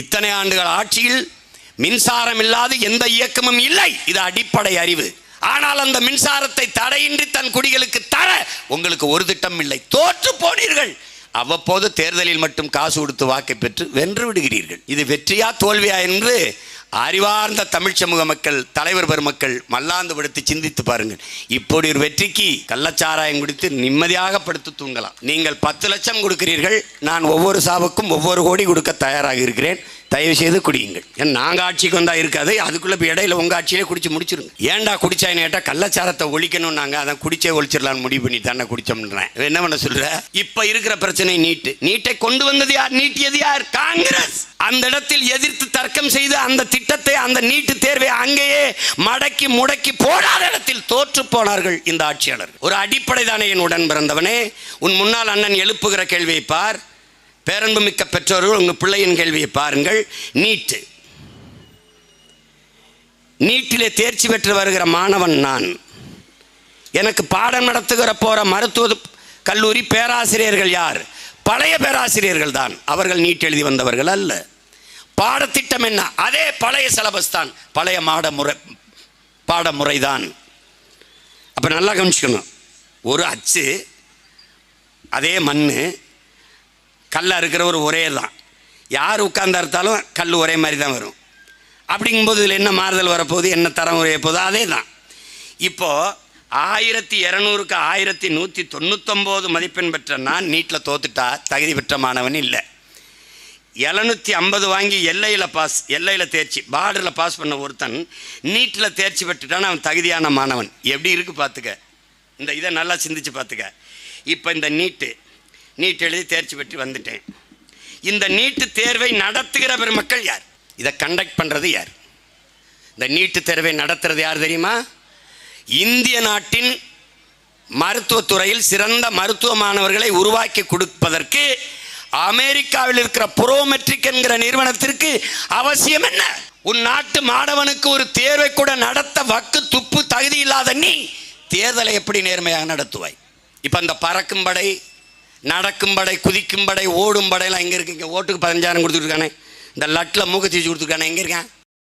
இத்தனை ஆண்டுகள் ஆட்சியில் மின்சாரம் இல்லாது எந்த இயக்கமும் இல்லை. இது அடிப்படை அறிவு. ஆனால் அந்த மின்சாரத்தை தடையின்றி தன் குடிகளுக்கு தர உங்களுக்கு ஒரு திட்டம் இல்லை. தோற்று போனீர்கள். அவ்வப்போது தேர்தலில் மட்டும் காசு கொடுத்து வாக்கை பெற்று வென்று விடுகிறீர்கள். இது வெற்றியா தோல்வியா என்று அறிவார்ந்த தமிழ் சமூக மக்கள் தலைவர் பெருமக்கள் மல்லாந்து படுத்து சிந்தித்து பாருங்கள். இப்படி ஒரு வெற்றிக்கு கள்ளச்சாராயம் குடித்து நிம்மதியாக படுத்து தூங்கலாம். நீங்கள் பத்து லட்சம் கொடுக்கிறீர்கள் நான் ஒவ்வொரு சாவுக்கும் ஒவ்வொரு கோடி கொடுக்க தயாராக இருக்கிறேன். தயவு செய்து குடியுங்கள். ஏன்னா நாங்கள் ஆட்சிக்கு வந்தால் இருக்காது அதுக்குள்ளே இப்போ இடையில உங்கள் ஆட்சியிலே குடிச்சு முடிச்சிருங்க. ஏன்டா குடிச்சாயின்னு கேட்டால் கள்ளச்சாரத்தை ஒழிக்கணும் நாங்கள் அதை குடிச்சே ஒழிச்சிடலாம்னு முடிவு பண்ணி தானே குடிச்சோம்ன்றேன். என்ன பண்ண சொல்ற? இப்போ இருக்கிற பிரச்சனை நீட்டு. நீட்டை கொண்டு வந்தது யார்? நீட்டியது யார்? காங்கிரஸ். அந்த இடத்தில் எதிர்த்து தர்க்கம் செய்து அந்த திட்டத்தை அந்த நீட்டு தேர்வை அங்கேயே மடக்கி முடக்கி போடாத இடத்தில் தோற்று போனார்கள் இந்த ஆட்சியாளர் ஒரு அடிப்படை தானே என் உடன் பிறந்தவனே. உன் முன்னால் அண்ணன் எழுப்புகிற கேள்வியை பார். பேரன்புமிக்க பெற்றோர்கள் உங்கள் பிள்ளையின் கேள்வியை பாருங்கள். நீட்டு. நீட்டிலே தேர்ச்சி பெற்று வருகிற மாணவன் நான். எனக்கு பாடம் நடத்துகிற போகிற மருத்துவ கல்லூரி பேராசிரியர்கள் யார்? பழைய பேராசிரியர்கள் தான். அவர்கள் நீட் எழுதி வந்தவர்கள் அல்ல. பாடத்திட்டம் என்ன? அதே பழைய சிலபஸ் தான். பழைய மாட முறை பாடமுறை தான். அப்போ நல்லா கவனிச்சுக்கணும். ஒரு அச்சு அதே மண் கல் அறுக்கிறவர் ஒரே தான் யார் உட்கார்ந்து அறுத்தாலும் கல் ஒரே மாதிரி தான் வரும். அப்படிங்கும்போது இதில் என்ன மாறுதல் வரப்போகுது என்ன தரம் உரைய போகுது அதே தான் இப்போது ஆயிரத்தி இரநூறுக்கு ஆயிரத்தி நூற்றி தொண்ணூத்தொம்போது மதிப்பெண் பெற்ற நான் நீட்டில் தோத்துட்டா தகுதி பெற்ற மாணவன் இல்லை. எழுநூற்றி ஐம்பது வாங்கி எல்லையில் பாஸ் எல்லையில் தேர்ச்சி பார்டரில் பாஸ் பண்ண ஒருத்தன் நீட்டில் தேர்ச்சி பெற்றுட்டான் அவன் தகுதியான மாணவன். எப்படி இருக்குது பார்த்துக்க இந்த இதை நல்லா சிந்திச்சு பார்த்துக்க இப்போ இந்த நீட்டு நீட் எழுதி தேர்ச்சி பெற்று வந்துட்டேன். இந்த நீட்டு தேர்வை நடத்துகிற பெருமக்கள் யார்? இதை கண்டக்ட் பண்ணுறது யார்? இந்த நீட்டு தேர்வை நடத்துறது யார் தெரியுமா? இந்திய நாட்டின் மருத்துவத்துறையில் சிறந்த மருத்துவ மாணவர்களை உருவாக்கி கொடுப்பதற்கு அமெரிக்காவில் இருக்கிற புரோமெட்ரிக் என்கிற நிறுவனத்திற்கு அவசியம் என்ன? உன் நாட்டு மாணவனுக்கு ஒரு தேர்வை கூட நடத்த வக்கு துப்பு தகுதி இல்லாத நீ தேர்தலை எப்படி நேர்மையாக நடத்துவாய்? இப்போ அந்த பறக்கும் படை நடக்கும் படை குதிக்கும் படை ஓடும் படையெல்லாம் எங்கே இருக்கு? இங்கே ஓட்டுக்கு பதினஞ்சாயிரம் கொடுத்துருக்கானே இந்த லட்டில் மூக்கத்தீச்சு கொடுத்துருக்கானே எங்கே இருக்கான்?